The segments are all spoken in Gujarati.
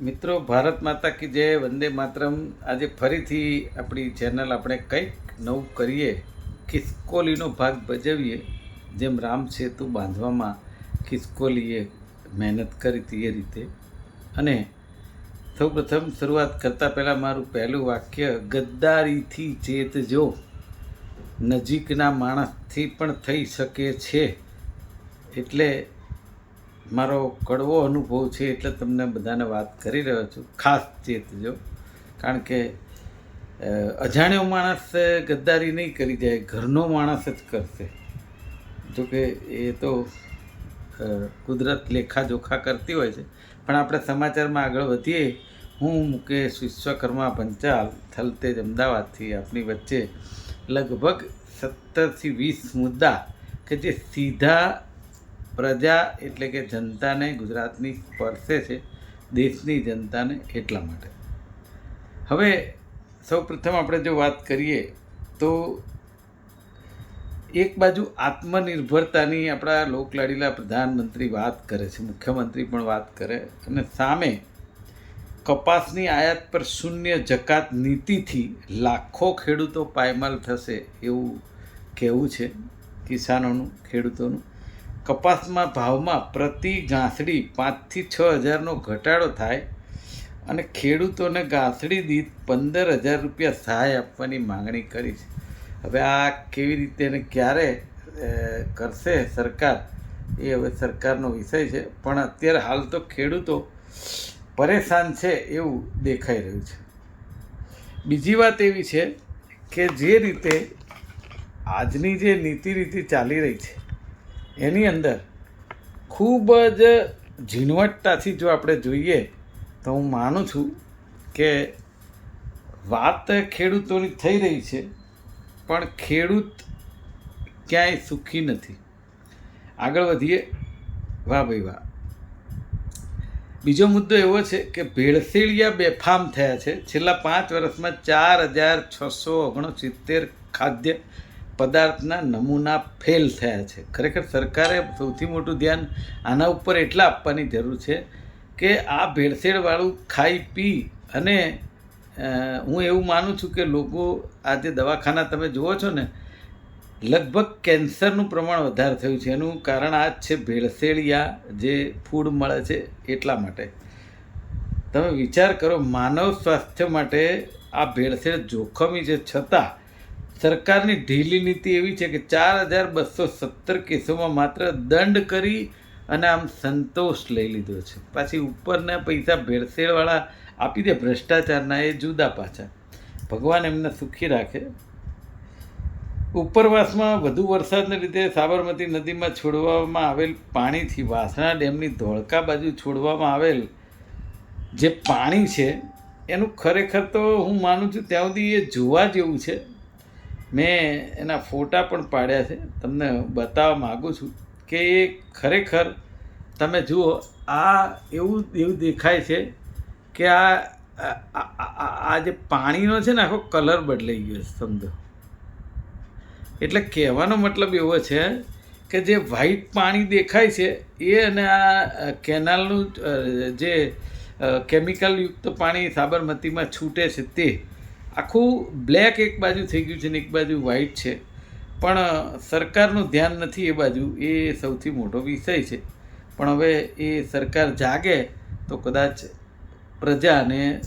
મિત્રો, ભારત માતા કી જય, વંદે માતરમ. આજે ફરીથી આપણી ચેનલ આપણે કંઈક નવું કરીએ. ખિસકોલીનો ભાગ ભજવીએ. જેમ રામ સેતુ બાંધવામાં ખિસકોલીએ મહેનત કરી હતી એ રીતે. અને સૌપ્રથમ શરૂઆત કરતાં પહેલાં મારું પહેલું વાક્ય, ગદ્દારીથી ચેતજો નજીકના માણસથી પણ થઈ શકે છે. એટલે મારો કડવો અનુભવ છે એટલે તમને બધાને વાત કરી રહ્યો છું, ખાસ ચેતજો કારણ કે અજાણ્યો માણસ ગદ્દારી નહીં કરી જાય, ઘરનો માણસ જ કરશે. જોકે એ તો કુદરત લેખાજોખા કરતી હોય છે. પણ આપણે સમાચારમાં આગળ વધીએ, હું મુકેશ વિશ્વકર્મા પંચાલ, થલતેજ અમદાવાદથી આપણી વચ્ચે લગભગ સત્તરથી વીસ મુદ્દા કે જે સીધા પ્રજા એટલે કે જનતાને ગુજરાતની સ્પર્શે છે, દેશની જનતાને એટલા માટે. હવે સૌપ્રથમ આપણે જો વાત કરીએ તો એક બાજુ આત્મનિર્ભરતાની આપણા લોકલાડીલા પ્રધાનમંત્રી વાત કરે છે, મુખ્યમંત્રી પણ વાત કરે અને સામે કપાસની આયાત પર શૂન્ય જકાત નીતિથી લાખો ખેડૂતો પાયમાલ થશે એવું કહેવું છે, કિસાનોનું, ખેડૂતોનું. કપાસમાં ભાવમાં પ્રતિ ગાંસડી પાંચથી છ હજારનો ઘટાડો થાય અને ખેડૂતોને ગાંસડી દીઠ પંદર હજાર રૂપિયા સહાય આપવાની માંગણી કરી છે. હવે આ કેવી રીતે અને ક્યારે કરશે સરકાર? એ હવે સરકારનો વિષય છે. પણ અત્યારે હાલ તો ખેડૂતો પરેશાન છે એવું દેખાઈ રહ્યું છે. બીજી વાત એવી છે કે જે રીતે આજની જે નીતિ રીતિ ચાલી રહી છે એની અંદર ખૂબ જ ઝીણવટતાથી જો આપણે જોઈએ તો હું માનું છું કે વાત ખેડૂતોની થઈ રહી છે, પણ ખેડૂત ક્યાંય સુખી નથી. આગળ વધીએ. વાહ ભાઈ વાહ. બીજો મુદ્દો એવો છે કે ભેળસેળિયા બેફામ થયા છે. છેલ્લા પાંચ વર્ષમાં ચાર હજાર છસો ઓગણસિત્તેર ખાદ્ય પદાર્થના નમૂના ફેલ થયા છે. ખરેખર સરકારે સૌથી મોટું ધ્યાન આના ઉપર એટલા આપવાની જરૂર છે કે આ ભેળસેળવાળું ખાઈ પી અને હું એવું માનું છું કે લોકો આ જે દવાખાના તમે જુઓ છો ને, લગભગ કેન્સરનું પ્રમાણ વધારે થયું છે. એનું કારણ આ જ છે, ભેળસેળિયા જે ફૂડ મળે છે એટલા માટે. તમે વિચાર કરો, માનવ સ્વાસ્થ્ય માટે આ ભેળસેળ જોખમી છે. છતાં સરકારની ઢીલી નીતિ એવી છે કે ચાર હજાર બસો સત્તર કેસોમાં માત્ર દંડ કરી અને આમ સંતોષ લઈ લીધો છે. પાછી ઉપરના પૈસા ભેળસેળવાળા આપી દે ભ્રષ્ટાચારના એ જુદા પાછા. ભગવાન એમને સુખી રાખે. ઉપરવાસમાં વધુ વરસાદને લીધે સાબરમતી નદીમાં છોડવામાં આવેલ પાણીથી વાસણા ડેમની ધોળકા બાજુ છોડવામાં આવેલ જે પાણી છે, એનું ખરેખર તો હું માનું છું, ત્યાં સુધી એ જોવા જેવું છે. મેં એના ફોટા પણ પાડ્યા છે. તમને બતાવવા માગું છું કે એ ખરેખર તમે જુઓ, આ એવું એવું દેખાય છે કે આ, આ- જે પાણીનો છે ને આખો કલર બદલાઈ ગયો છે સમજો. એટલે કહેવાનો મતલબ એવો છે કે જે વ્હાઈટ પાણી દેખાય છે એ અને આ કેનાલનું જે કેમિકલયુક્ત પાણી સાબરમતીમાં છૂટે છે તે આખું બ્લેક એક બાજુ થઈ ગયું છે ને એક બાજુ વ્હાઈટ છે. પણ સરકારનું ધ્યાન નથી એ બાજુ. એ સૌથી મોટો વિષય છે. પણ હવે એ સરકાર જાગે તો કદાચ પ્રજાને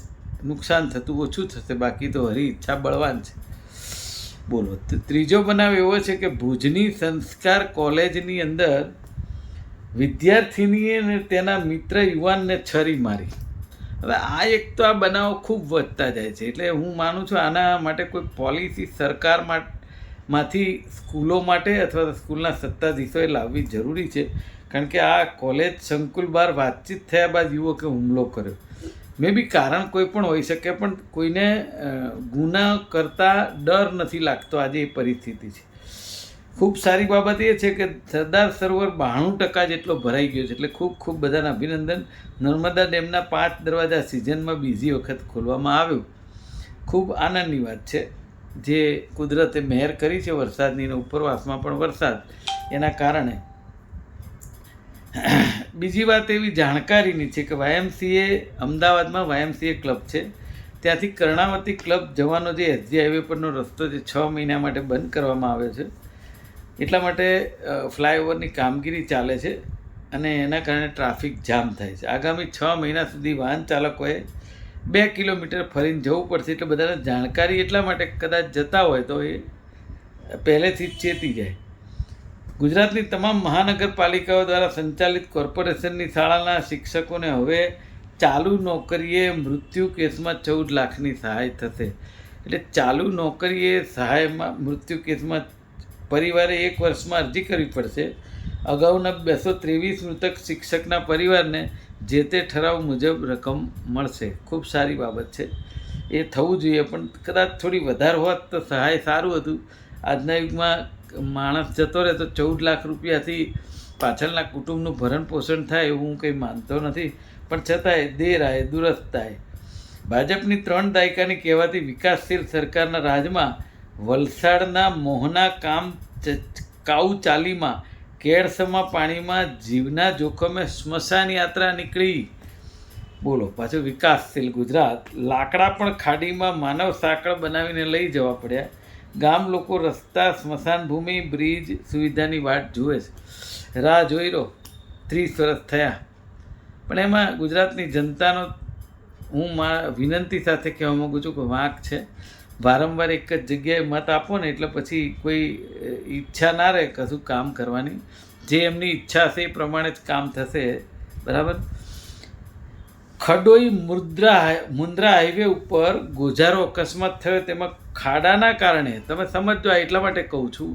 નુકસાન થતું ઓછું થશે. બાકી તો હરી ઈચ્છા બળવાન છે. બોલો. ત્રીજો બનાવ એવો છે કે ભુજની સંસ્કાર કોલેજની અંદર વિદ્યાર્થીનીએ તેના મિત્ર યુવાનને છરી મારી. હવે આ એક તો આ બનાવો ખૂબ વધતા જાય છે. એટલે હું માનું છું આના માટે કોઈ પોલિસી સરકારમાંથી સ્કૂલો માટે અથવા તો સ્કૂલના સત્તાધીશોએ લાવવી જરૂરી છે. કારણ કે આ કોલેજ સંકુલ બહાર વાતચીત થયા બાદ યુવકે હુમલો કર્યો. મે બી કારણ કોઈ પણ હોઈ શકે, પણ કોઈને ગુના કરતા ડર નથી લાગતો આજે એ પરિસ્થિતિ છે. ખૂબ સારી બાબત એ છે કે સરદાર સરોવર બાણું ટકા જેટલો ભરાઈ ગયો છે. એટલે ખૂબ ખૂબ બધાને અભિનંદન. નર્મદા ડેમના પાંચ દરવાજા સિઝનમાં બીજી વખત ખોલવામાં આવ્યું. ખૂબ આનંદની વાત છે. જે કુદરતે મહેર કરી છે વરસાદની ઉપરવાસમાં પણ વરસાદ. એના કારણે બીજી વાત એવી જાણકારીની છે કે વાયએમસીએ અમદાવાદમાં વાયએમસીએ ક્લબ છે. ત્યાંથી કર્ણાવતી ક્લબ જવાનો જે એસજી હાઈવે પરનો રસ્તો જે છ મહિના માટે બંધ કરવામાં આવ્યો છે. એટલા માટે ફ્લાયઓવરની કામગીરી ચાલે છે અને એના કારણે ટ્રાફિક જામ થાય છે. આગામી છ મહિના સુધી વાહન ચાલકોએ બે કિલોમીટર ફરીને જવું પડશે એટલે બધાને જાણકારી એટલા માટે કદાચ જતા હોય તો એ પહેલેથી જ ચેતી જાય. ગુજરાતની તમામ મહાનગરપાલિકાઓ દ્વારા સંચાલિત કોર્પોરેશનની શાળાના શિક્ષકોને હવે ચાલુ નોકરીએ મૃત્યુ કેસમાં ચૌદ લાખની સહાય થશે. એટલે ચાલુ નોકરીએ સહાયમાં, મૃત્યુ કેસમાં પરિવારે એક વર્ષમાં અરજી કરવી પડશે. અગાઉના બેસો ત્રેવીસ મૃતક શિક્ષકના પરિવારને જે તે ઠરાવ મુજબ રકમ મળશે. ખૂબ સારી બાબત છે. એ થવું જોઈએ, પણ કદાચ થોડી વધારે હોત તો સહાય સારું હતું. આજના યુગમાં માણસ જતો રહે તો ચૌદ લાખ રૂપિયાથી પાછળના કુટુંબનું ભરણ પોષણ થાય એવું હું કંઈ માનતો નથી. પણ છતાંય દેર આય, દુરસ્ત થાય ભાજપની ત્રણ દાયકાની કહેવાતી વિકાસશીલ સરકારના રાજમાં વલસાડના મોહના કામ કાઉ ચાલીમાં કેળસમા પાણીમાં જીવના જોખમે સ્મશાન યાત્રા નીકળી. બોલો, પાછું વિકાસશીલ ગુજરાત. લાકડા પણ ખાડીમાં માનવ સાંકળ બનાવીને લઈ જવા પડ્યા. ગામ લોકો રસ્તા, સ્મશાન ભૂમિ, બ્રિજ સુવિધાની વાટ જુએ છે. રાહ જોઈ રહો ત્રીસ વર્ષ થયા. પણ એમાં ગુજરાતની જનતાનો હું મા, વિનંતી સાથે કહેવા માગું છું કે વાંક છે. વારંવાર એક જ જગ્યાએ મત આપો ને એટલે પછી કોઈ ઈચ્છા ના રહે કશું કામ કરવાની. જે એમની ઈચ્છા હશે એ પ્રમાણે જ કામ થશે. બરાબર? ખડોઈ મુદ્રા મુન્દ્રા હાઈવે ઉપર ગોજારો અકસ્માત થયો. તેમાં ખાડાના કારણે, તમે સમજો એટલા માટે કહું છું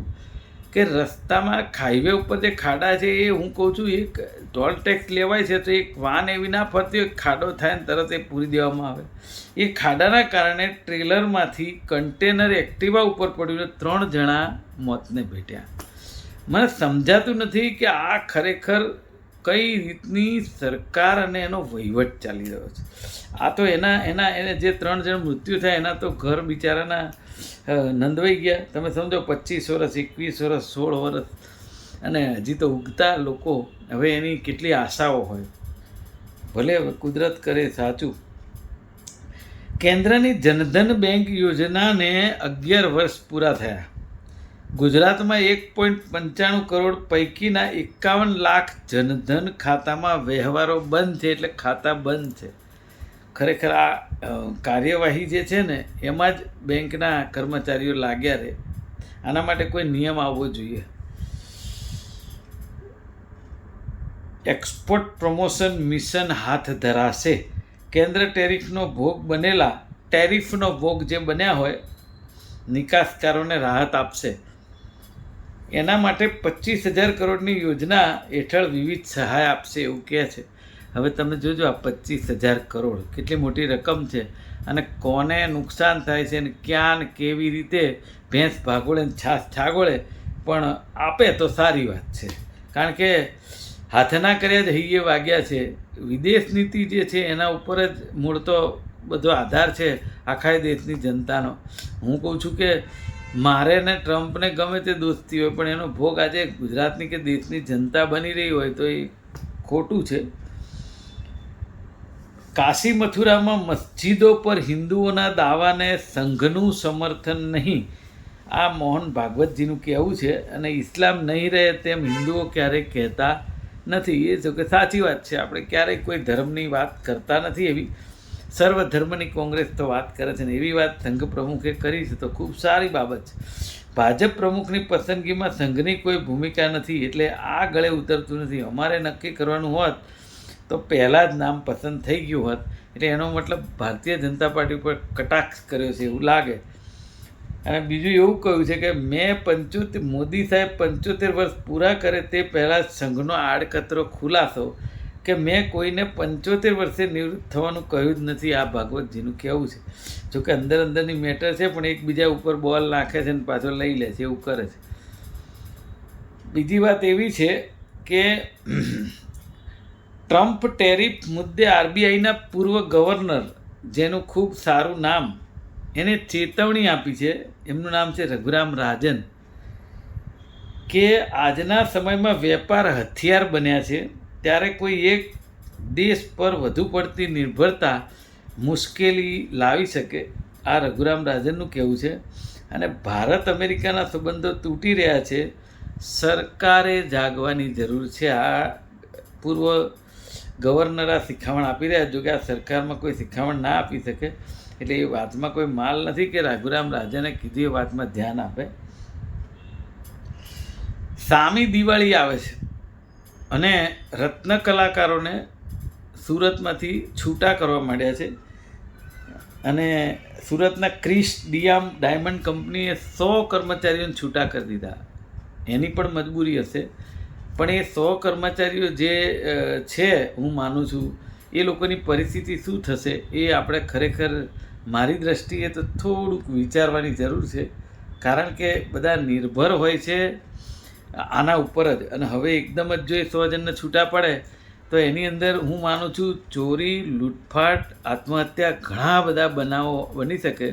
કે રસ્તામાં હાઈવે ઉપર જે ખાડા છે એ હું કહું છું, એક ટોલ ટેક્સ લેવાય છે તો એક વાન એવી ના ફરતી હોય ખાડો થાય ને તરત એ પૂરી દેવામાં આવે. એ ખાડાના કારણે ટ્રેલરમાંથી કન્ટેનર એક્ટિવા ઉપર પડ્યું ત્રણ જણા મોતને ભેટ્યા. મને સમજાતું નથી કે આ ખરેખર કઈ રીતની સરકાર અને એનો વહીવટ ચાલી રહ્યો છે. આ તો એના એના, એને જે ત્રણ જણ મૃત્યુ થયા એના તો ઘર બિચારાના નંદવાઈ ગયા. તમે સમજો પચીસ વર્ષ, એકવીસ વર્ષ, સોળ વર્ષ. અને હજી તો ઉગતા લોકો હવે એની કેટલી આશાઓ હોય. ભલે કુદરત કરે, સાચું. કેન્દ્રની જનધન બેંક યોજનાને અગિયાર વર્ષ પૂરા થયા. ગુજરાતમાં એક પોઈન્ટ પંચાણું કરોડ પૈકીના એકાવન લાખ જનધન ખાતામાં વ્યવહારો બંધ છે, એટલે ખાતા બંધ છે. ખરેખર આ કાર્યવાહી જે છે ને, એમાં જ બેંકના કર્મચારીઓ લાગ્યા રહે. આના માટે કોઈ નિયમ આવવો જોઈએ. એક્સપોર્ટ પ્રમોશન મિશન હાથ ધરાશે. કેન્દ્ર ટેરિફનો ભોગ બનેલા, ટેરિફનો ભોગ જે બન્યા હોય, નિકાસકારોને રાહત આપશે. એના માટે પચીસ હજાર કરોડની યોજના હેઠળ વિવિધ સહાય આપશે એવું કહે છે. હવે તમે જોજો આ પચીસ હજાર કરોડ કેટલી મોટી રકમ છે અને કોને નુકસાન થાય છે અને ક્યાં ને કેવી રીતે ભેંસ ભાગોળે ને છાસ છાગોળે, પણ આપે તો સારી વાત છે. કારણ કે હાથના કર્યા જ હૈયે વાગ્યા છે. વિદેશ નીતિ જે છે એના ઉપર જ મૂળ તો બધો આધાર છે આખા દેશની જનતાનો. હું કહું છું કે મારે ને ટ્રમ્પને ગમે તે દોસ્તી હોય, પણ એનો ભોગ આજે ગુજરાતની કે દેશની જનતા બની રહી હોય તો એ ખોટું છે. કાશી મથુરામાં મસ્જિદો પર હિન્દુઓના દાવાને સંઘનું સમર્થન નહીં. આ મોહન ભાગવતજીનું કહેવું છે અને ઇસ્લામ નહીં રહે તેમ હિન્દુઓ ક્યારેય કહેતા નથી. એ જો કે સાચી વાત છે, આપણે ક્યારેય કોઈ ધર્મની વાત કરતા નથી. એવી સર્વ ધર્મની કોંગ્રેસ તો વાત કરે છે ને એવી વાત સંઘ પ્રમુખે કરી છે તો ખૂબ સારી બાબત છે. ભાજપ પ્રમુખની પસંદગીમાં સંઘની કોઈ ભૂમિકા નથી, એટલે આ ગળે ઉતરતું નથી. અમારે નક્કી કરવાનું હોત તો પહેલાં જ નામ પસંદ થઈ ગયું હોત, એટલે એનો મતલબ ભારતીય જનતા પાર્ટી ઉપર કટાક્ષ કર્યો છે એવું લાગે. અને બીજું એવું કહ્યું છે કે મેં પંચોતેર, મોદી સાહેબ પંચોતેર વર્ષ પૂરા કરે તે પહેલાં સંઘનો આડકતરો ખુલાસો કે મેં કોઈને પંચોતેર વર્ષે નિવૃત્ત થવાનું કહ્યું જ નથી, આ ભાગવતજીનું કહેવું છે. જોકે અંદર અંદરની મેટર છે, પણ એકબીજા ઉપર બોલ નાખે છે અને પાછો લઈ લે છે, એવું કરે છે. બીજી વાત એવી છે કે ટ્રમ્પ ટેરિફ મુદ્દે આરબીઆઈના પૂર્વ ગવર્નર, જેનું ખૂબ સારું નામ એને ચેતવણી આપી છે, એમનું નામ છે રઘુરામ રાજન, કે આજના સમયમાં વેપાર હથિયાર બન્યા છે, ત્યારે કોઈ એક દેશ પર વધુ પડતી નિર્ભરતા મુશ્કેલી લાવી શકે. આ રઘુરામ રાજનનું કહેવું છે. અને ભારત અમેરિકાના સંબંધો તૂટી રહ્યા છે. સરકારે જાગવાની જરૂર છે. આ પૂર્વ ગવર્નર આ શિખામણ આપી રહ્યા જો કે આ સરકારમાં કોઈ શિખામણ ના આપી શકે. એટલે એ વાતમાં કોઈ માલ નથી કે રાઘુરામ રાજાને કીધું એ વાતમાં ધ્યાન આપે? સામી દિવાળી આવે છે અને રત્ન કલાકારોને સુરતમાંથી છૂટા કરવા માંડ્યા છે. અને સુરતના ક્રિશ ડિયામ ડાયમંડ કંપનીએ સો કર્મચારીઓને છૂટા કરી દીધા. એની પણ મજબૂરી હશે. પણ એ સો કર્મચારીઓ જે છે, હું માનું છું, એ લોકોની પરિસ્થિતિ શું થશે એ આપણે ખરેખર મારી દ્રષ્ટિએ તો થોડુંક વિચારવાની જરૂર છે. કારણ કે બધા નિર્ભર હોય છે આના ઉપર જ. અને હવે એકદમ જ જો એ સો જણને છૂટા પડે, તો એની અંદર હું માનું છું ચોરી, લૂંટફાટ, આત્મહત્યા ઘણા બધા બનાવો બની શકે.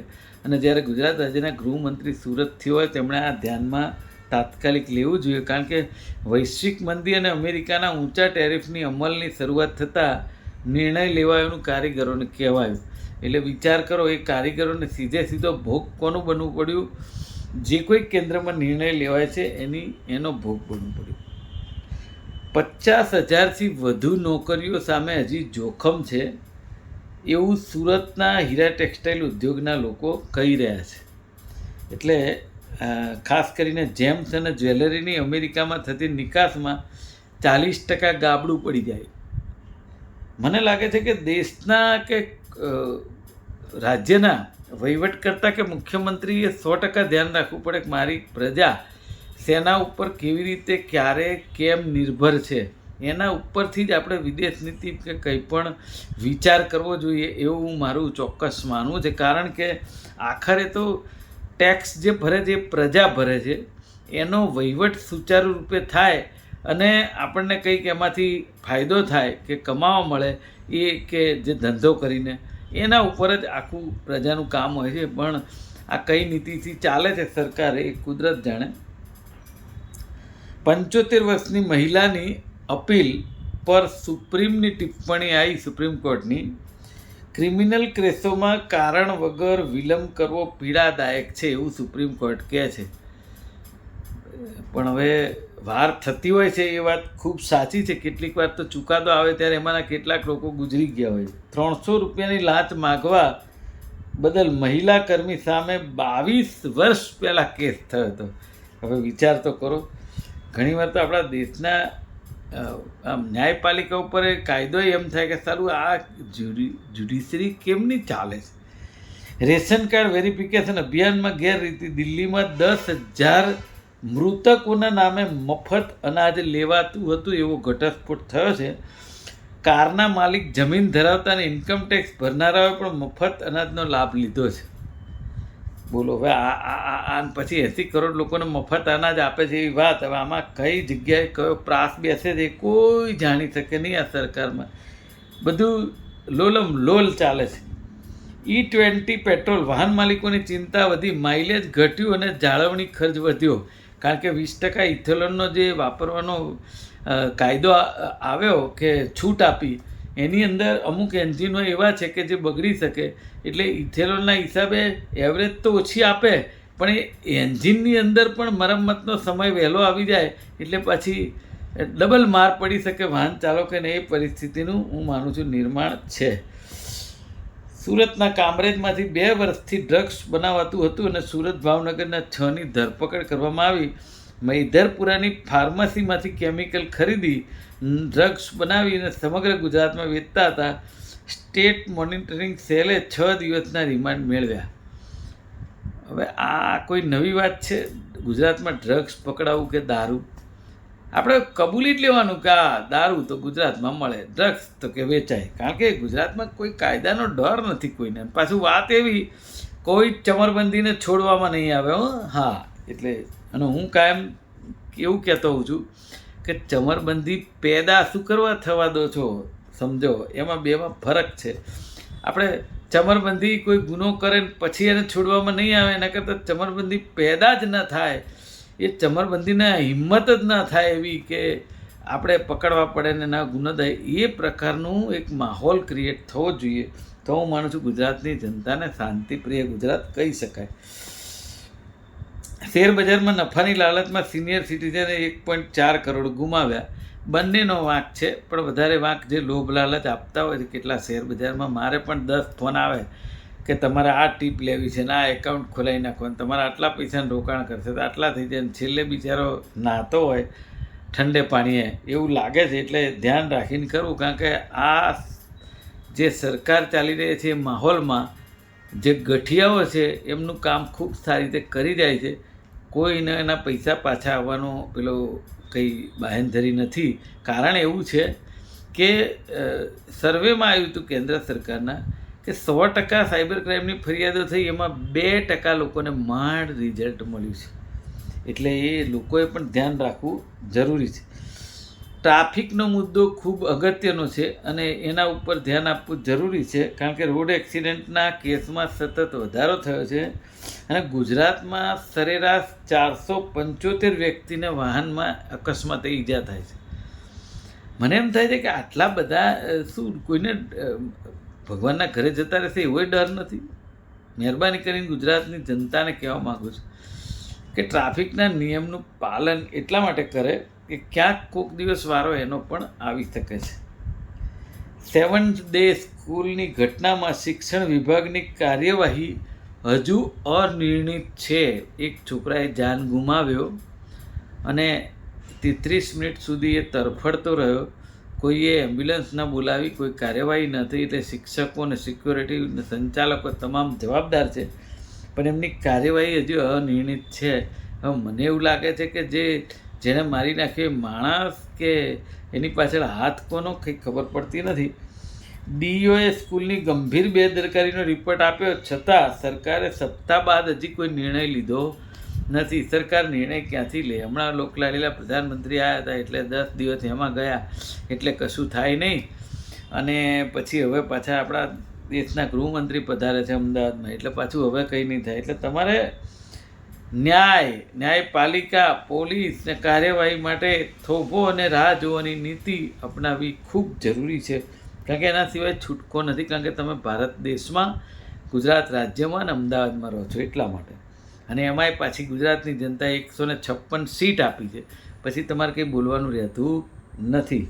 અને જ્યારે ગુજરાત રાજ્યના ગૃહમંત્રી સુરતથી હોય, તેમણે આ ધ્યાનમાં તાત્કાલિક લેવું જોઈએ. કારણ કે વૈશ્વિક મંદી અને અમેરિકાના ઊંચા ટેરિફની અમલની શરૂઆત થતાં નિર્ણય લેવાયોનું કારીગરોને કહેવાયું. એટલે વિચાર કરો, એ કારીગરોને સીધે સીધો ભોગ કોનું બનવું પડ્યું? જે કોઈ કેન્દ્રમાં નિર્ણય લેવાય છે, એની, એનો ભોગ બનવું પડ્યું. પચાસ હજારથી વધુ નોકરીઓ સામે હજી જોખમ છે, એવું સુરતના હીરા ટેક્સટાઇલ ઉદ્યોગના લોકો કહી રહ્યા છે. એટલે ખાસ કરીને જેમ્સ અને જ્વેલરીની અમેરિકામાં થતી નિકાસમાં ચાલીસ ટકા ગાબડું પડી જાય. મને લાગે છે કે દેશના કે રાજ્યના વહીવટ કરતાં કે મુખ્યમંત્રીએ સો ટકા ધ્યાન રાખવું પડે કે મારી પ્રજા સેના ઉપર કેવી રીતે, ક્યારે, કેમ નિર્ભર છે, એના ઉપરથી જ આપણે વિદેશ નીતિ કે કંઈ પણ વિચાર કરવો જોઈએ એવું મારું ચોક્કસ માનવું છે. કારણ કે આખરે તો ટેક્સ જે ભરે છે, એ પ્રજા ભરે છે, એનો વહીવટ સુચારુ રૂપે થાય અને આપણને કંઈક એમાંથી ફાયદો થાય કે કમાવા મળે, એ કે જે ધંધો કરીને, એના ઉપર જ આખું પ્રજાનું કામ હોય છે. પણ આ કઈ નીતિથી ચાલે છે સરકાર, એ કુદરત જાણે. પંચોતેર વર્ષની મહિલાની અપીલ પર સુપ્રીમની ટિપ્પણી આવી સુપ્રીમ કોર્ટની. ક્રિમિનલ કેસોમાં કારણ વગર વિલંબ કરવો પીડાદાયક છે એવું સુપ્રીમ કોર્ટ કહે છે. પણ હવે વાર થતી હોય છે એ વાત ખૂબ સાચી છે. કેટલીક વાર તો ચુકાદો આવે ત્યારે એમાંના કેટલાક લોકો ગુજરી ગયા હોય ત્રણસો રૂપિયાની લાંચ માગવા બદલ મહિલા કર્મી સામે બાવીસ વર્ષ પહેલાં કેસ થયો હતો. હવે વિચાર તો કરો. ઘણીવાર તો આપણા દેશના આમ ન્યાયપાલિકા ઉપર કાયદો એમ થાય કે સારું, આ જ્યુડી જ્યુડિશરી કેમની ચાલે છે? રેશન કાર્ડ વેરિફિકેશન અભિયાનમાં ગેરરીતિ દિલ્હીમાં દસ હજાર મૃતકોના નામે મફત અનાજ લેવાતું હતું એવો ઘટસ્ફોટ થયો છે. કારના માલિક જમીન ધરાવતા અને ઇન્કમટેક્સ ભરનારાઓએ પણ મફત અનાજનો લાભ લીધો છે. બોલો, હવે આ પછી એંસી કરોડ લોકોને મફત અનાજ આપે છે એવી વાત. હવે આમાં કઈ જગ્યાએ કયો પ્રાસ બેસે છે કોઈ જાણી શકે નહીં આ સરકારમાં. બધું લોલમ લોલ ચાલે છે. ઈ ટ્વેન્ટી પેટ્રોલ વાહન માલિકોની ચિંતા વધી, માઇલેજ ઘટ્યું અને જાળવણી ખર્ચ વધ્યો. કારણ કે વીસ ટકા ઇથેલોનનો જે વાપરવાનો કાયદો આવ્યો કે છૂટ આપી એની અંદર અમુક એન્જિનો એવા છે કે જે બગડી શકે. એટલે ઇથેરોલના હિસાબે એવરેજ તો ઓછી આપે, પણ એ એન્જિનની અંદર પણ મરમ્મતનો સમય વહેલો આવી જાય, એટલે પછી ડબલ માર પડી શકે વાહન ચાલકોને એ પરિસ્થિતિનું હું માનું છું નિર્માણ છે. સુરતના કામરેજમાંથી બે વર્ષથી ડ્રગ્સ બનાવાતું હતું અને સુરત ભાવનગરના છની ધરપકડ કરવામાં આવી. મૈધરપુરાની ફાર્મસીમાંથી કેમિકલ ખરીદી ડ્રગ્સ બનાવીને સમગ્ર ગુજરાતમાં વેચતા હતા. સ્ટેટ મોનિટરિંગ સેલે છ દિવસના રિમાન્ડ મેળવ્યા. હવે આ કોઈ નવી વાત છે? ગુજરાતમાં ડ્રગ્સ પકડાવું કે દારૂ? આપણે કબૂલી જ લેવાનું કે આ દારૂ તો ગુજરાતમાં મળે. ડ્રગ્સ તો કે વેચાય. કારણ કે ગુજરાતમાં કોઈ કાયદાનો ડર નથી કોઈને. પાછું વાત એવી, કોઈ ચમરબંધીને છોડવામાં નહીં આવે હો, એટલે અને હું કાયમ એવું કહેતો હોઉં છું કે ચમરબંધી પેદા શું કરવા થવા દો છો? સમજો, એમાં બેમાં ફરક છે. આપણે ચમરબંધી કોઈ ગુનો કરે પછી એને છોડવામાં નહીં આવે, એના કરતાં ચમરબંધી પેદા જ ન થાય. એ ચમરબંધીને હિંમત જ ના થાય એવી કે આપણે પકડવા પડે ને ના ગુનો થાય એ પ્રકારનું એક માહોલ ક્રિએટ થવો જોઈએ. તો હું માનું છું ગુજરાતની જનતાને શાંતિપ્રિય ગુજરાત કહી શકાય. શેર બજારમાં નફાની લાલચમાં સિનિયર સિટીઝને એક પોઈન્ટ ચાર કરોડ ગુમાવ્યા. બંનેનો વાંક છે, પણ વધારે વાંક જે લોભ લાલચ આપતા હોય છે, કેટલા શેરબજારમાં? મારે પણ દસ ફોન આવે કે તમારે આ ટીપ લેવી છે ને આ એકાઉન્ટ ખોલાવી નાખવાનું તમારે આટલા પૈસાનું રોકાણ કરશે. તો આટલા થઈ જાય છેલ્લે બિચારો નાહતો હોય ઠંડે પાણીએ. એવું લાગે છે, એટલે ધ્યાન રાખીને કરવું. કારણ કે આ જે સરકાર ચાલી રહી છે એ માહોલમાં જે ગઠિયાઓ છે, એમનું કામ ખૂબ સારી રીતે કરી જાય છે. કોઈને એના પૈસા પાછા આવવાનો પેલો કંઈ બાહેંધરી નથી. કારણ એવું છે કે સર્વેમાં આવ્યું હતું કેન્દ્ર સરકારના કે સો ટકા સાયબર ક્રાઇમની ફરિયાદો થઈ, એમાં બે ટકા લોકોને માંડ રિઝલ્ટ મળ્યું છે. એટલે એ લોકોએ પણ ધ્યાન રાખવું જરૂરી છે. ટ્રાફિકનો મુદ્દો ખૂબ અગત્યનો છે અને એના ઉપર ધ્યાન આપવું જરૂરી છે. કારણ કે રોડ એક્સિડન્ટના કેસમાં સતત વધારો થયો છે. અને ગુજરાતમાં સરેરાશ ચારસો પંચોતેર વ્યક્તિને વાહનમાં અકસ્માતે ઈજા થાય છે. મને એમ થાય છે કે આટલા બધા શું કોઈને ભગવાનના ઘરે જતા રહેશે એવો ડર નથી? મહેરબાની કરીને ગુજરાતની જનતાને કહેવા માગું છું કે ટ્રાફિકના નિયમનું પાલન એટલા માટે કરે કે ક્યાંક કોક દિવસ વારો એનો પણ આવી શકે છે. સેવન ડે સ્કૂલની ઘટનામાં શિક્ષણ વિભાગની કાર્યવાહી હજુ અનિર્ણિત છે. એક છોકરાએ જાન ગુમાવ્યો અને તેત્રીસ મિનિટ સુધી એ તરફડતો રહ્યો. કોઈએ એમ્બ્યુલન્સ ન બોલાવી, કોઈ કાર્યવાહી ન થઈ, એટલે શિક્ષકો અને સિક્યોરિટી સંચાલકો તમામ જવાબદાર છે. પણ એમની કાર્યવાહી હજુ અનિર્ણિત છે. હવે મને એવું લાગે છે કે જે જેને મારી નાખ્યો એ માણસ કે એની પાછળ હાથ કોનો કંઈ ખબર પડતી નથી. ડીઓએ સ્કૂલની ગંભીર બેદરકારીનો રિપોર્ટ આપ્યો. છતાં સરકારે સપ્તાહ બાદ હજી કોઈ નિર્ણય લીધો નથી. સરકાર નિર્ણય ક્યાંથી લે? હમણાં લોકલાલીલા પ્રધાનમંત્રી આવ્યા હતા એટલે દસ દિવસ એમાં ગયા એટલે કશું થાય નહીં. અને પછી હવે પાછા આપણા દેશના ગૃહમંત્રી પધારે છે અમદાવાદમાં. એટલે પાછું હવે કંઈ નહીં થાય. એટલે તમારે ન્યાય, ન્યાયપાલિકા, પોલીસ ને કાર્યવાહી માટે થોભો અને રાહ જોવાની નીતિ અપનાવવી ખૂબ જરૂરી છે. કારણ કે એના સિવાય છૂટકો નથી, કારણ કે તમે ભારત દેશમાં, ગુજરાત રાજ્યમાં અને અમદાવાદમાં રહો છો એટલા માટે. અને એમાંય પાછી ગુજરાતની જનતાએ એકસો ને છપ્પન સીટ આપી છે. પછી તમારે કંઈ બોલવાનું રહેતું નથી.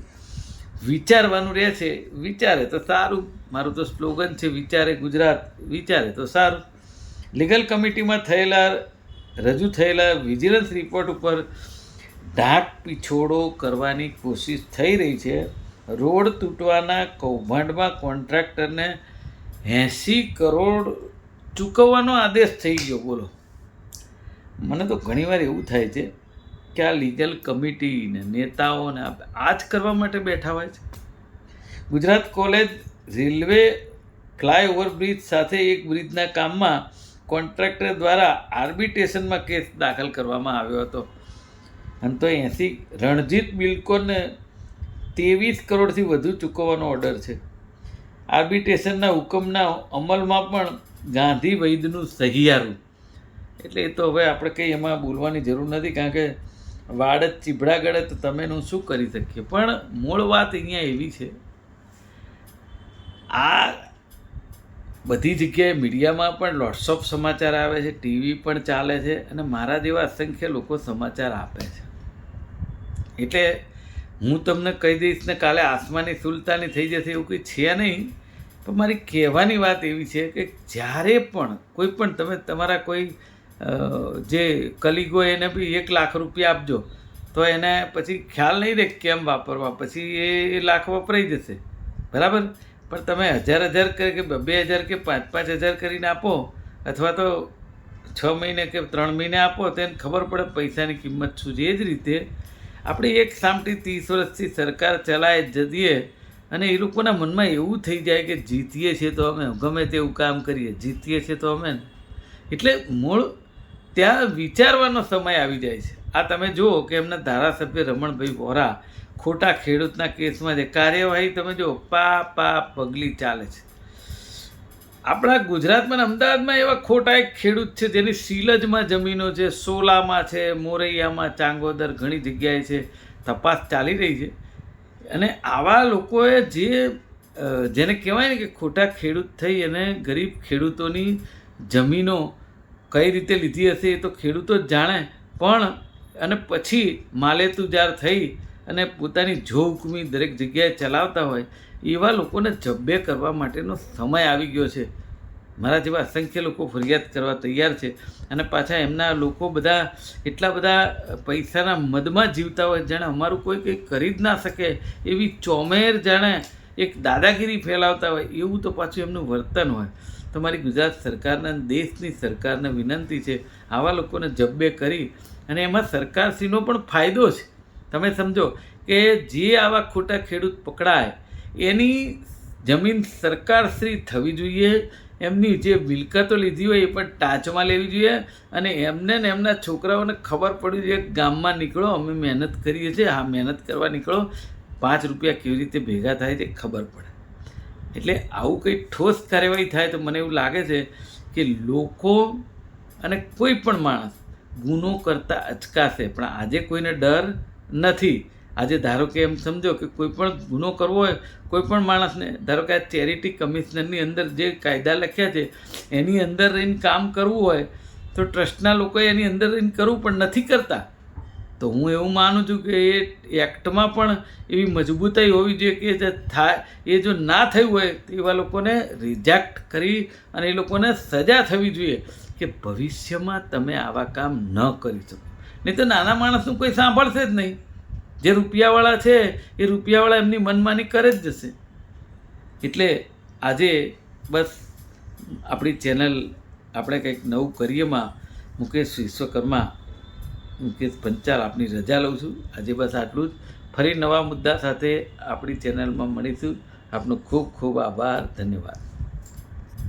વિચારવાનું રહે છે, વિચારે તો સારું. મારું તો સ્લોગન છે, વિચારે ગુજરાત, વિચારે તો સારું. લીગલ કમિટીમાં થયેલા, રજૂ થયેલા વિજિલન્સ રિપોર્ટ ઉપર ઢાંક પીછોડો કરવાની કોશિશ થઈ રહી છે. રોડ તૂટવાના કૌભાંડમાં કોન્ટ્રાક્ટરને એંસી કરોડ ચૂકવવાનો આદેશ થઈ ગયો, બોલો. મને તો ઘણીવાર એવું થાય છે કે આ લીગલ કમિટીને, નેતાઓને આ જ કરવા માટે બેઠા હોય છે. Gujarat college railway flyover bridge સાથે એક બ્રિજના કામમાં કોન્ટ્રાક્ટર દ્વારા આર્બિટ્રેશનમાં કેસ દાખલ કરવામાં આવ્યો હતો. અને તો એંસી રણજીત બિલ્કોને ત્રેવીસ કરોડથી વધુ ચૂકવવાનો ઓર્ડર છે. આર્બિટ્રેશનના હુકમના અમલમાં પણ ગાંધી વૈદનું સહિયારું. એટલે એ તો હવે આપણે કંઈ એમાં બોલવાની જરૂર નથી, કારણ કે વાડ જ ચીભડા ગળે તો તમે એનું શું કરી શકીએ? પણ મૂળ વાત અહીંયા એવી છે, આ બધી જગ્યાએ મીડિયામાં પણ લોટ્સ સમાચાર આવે છે, ટીવી પણ ચાલે છે, અને મારા જેવા અસંખ્ય લોકો સમાચાર આપે છે. એટલે હું તમને કહી દઈશ ને કાલે આસમાની સુલતાની થઈ જશે એવું કંઈ છે નહીં, પણ મારી કહેવાની વાત એવી છે કે જ્યારે પણ કોઈ પણ તમે તમારા કોઈ જે કલીગો એને બી એક લાખ રૂપિયા આપજો, તો એને પછી ખ્યાલ નહીં રહે કેમ વાપરવા, પછી એ લાખ વપરાઈ જશે. બરાબર? પણ તમે હજાર હજાર કે બે હજાર કે પાંચ પાંચ હજાર કરીને આપો, અથવા તો છ મહિને કે ત્રણ મહિને આપો, તો એને ખબર પડે પૈસાની કિંમત શું છે. એ જ રીતે આપણે એક સામટી ત્રીસ વર્ષથી સરકાર ચલાય જઈએ અને એ લોકોના મનમાં એવું થઈ જાય કે જીતીએ છીએ તો અમે, ગમે તેવું કામ કરીએ, જીતીએ છીએ તો અમે. એટલે મૂળ ત્યાં વિચારવાનો સમય આવી જાય છે. આ તમે જુઓ કે એમના ધારાસભ્ય રમણભાઈ વોરા ખોટા ખેડૂતના કેસમાં જે કાર્યવાહી તમે જુઓ, પા પા, પગલી ચાલે છે. આપણા ગુજરાતમાં અમદાવાદમાં એવા ખોટા એક ખેડૂત છે, જેની સીલજમાં જમીનો છે, સોલામાં છે, મોરૈયામાં, ચાંગોદર ઘણી જગ્યાએ છે, તપાસ ચાલી રહી છે. અને આવા લોકોએ જે જેને કહેવાય ને કે ખોટા ખેડૂત થઈ અને ગરીબ ખેડૂતોની જમીનો કઈ રીતે લીધી હશે એ તો ખેડૂતો જ જાણે, પણ, અને પછી માલેતુજાર થઈ અને પોતાની જો દરેક જગ્યાએ ચલાવતા હોય એવા લોકોને જબ્બે કરવા માટેનો સમય આવી ગયો છે. મારા જેવા અસંખ્ય લોકો ફરિયાદ કરવા તૈયાર છે અને પાછા એમના લોકો બધા એટલા બધા પૈસાના મદમાં જીવતા હોય જાણે અમારું કોઈ કંઈ કરી જ ના શકે એવી ચોમેર જાણે એક દાદાગીરી ફેલાવતા હોય એવું તો પાછું એમનું વર્તન હોય. તમારી ગુજરાત સરકારને દેશની સરકારને વિનંતી છે આવા લોકોને જબ્બે કરી અને એમાં સરકારશ્રીનો પણ ફાયદો છે. તમે સમજો કે જે આવા ખોટા ખેડૂત પકડાય એની જમીન સરકારશ્રી થવી જોઈએ, એમની જે મિલકતો લીધી હોય એ પણ ટાંચમાં લેવી જોઈએ અને એમને ને એમના છોકરાઓને ખબર પડવી જોઈએ ગામમાં નીકળો, અમે મહેનત કરીએ છીએ, હા, મહેનત કરવા નીકળો. પાંચ રૂપિયા કેવી રીતે ભેગા થાય છે ખબર પડે. એટલે આવું કંઈ ઠોસ કાર્યવાહી થાય તો મને એવું લાગે છે કે લોકો અને કોઈ પણ માણસ ગુનો કરતાં અચકાશે, પણ આજે કોઈને ડર નથી. આજે ધારો કે એમ સમજો કે કોઈ પણ ગુનો કરવો હોય, કોઈ પણ માણસને, ધારો કે આ ચેરિટી કમિશનરની અંદર જે કાયદા લખ્યા છે, એની અંદર રહીને કામ કરવું હોય, તો ટ્રસ્ટના લોકોએ એની અંદર રહીને કરવું પણ નથી કરતા. તો હું એવું માનું છું કે એ એક્ટમાં પણ એવી મજબૂતાઈ હોવી જોઈએ કે થાય, એ જો ના થયું હોય, તો એવા લોકોને રિજેક્ટ કરી અને એ લોકોને સજા થવી જોઈએ કે ભવિષ્યમાં તમે આવા કામ ન કરી શકો. નહીં તો નાના માણસનું કોઈ સાંભળશે જ નહીં. જે રૂપિયાવાળા છે, એ રૂપિયાવાળા એમની મનમાની કરે જ જશે. એટલે આજે બસ આપણી ચેનલ આપણે કંઈક નવું કરીએમાં મુકેશ વિશ્વકર્મા, મુકેશ પંચાલ, આપની રજા લઉં છું. આજે બસ આટલું જ. ફરી નવા મુદ્દા સાથે આપણી ચેનલમાં મળીશું. આપનો ખૂબ ખૂબ આભાર. ધન્યવાદ.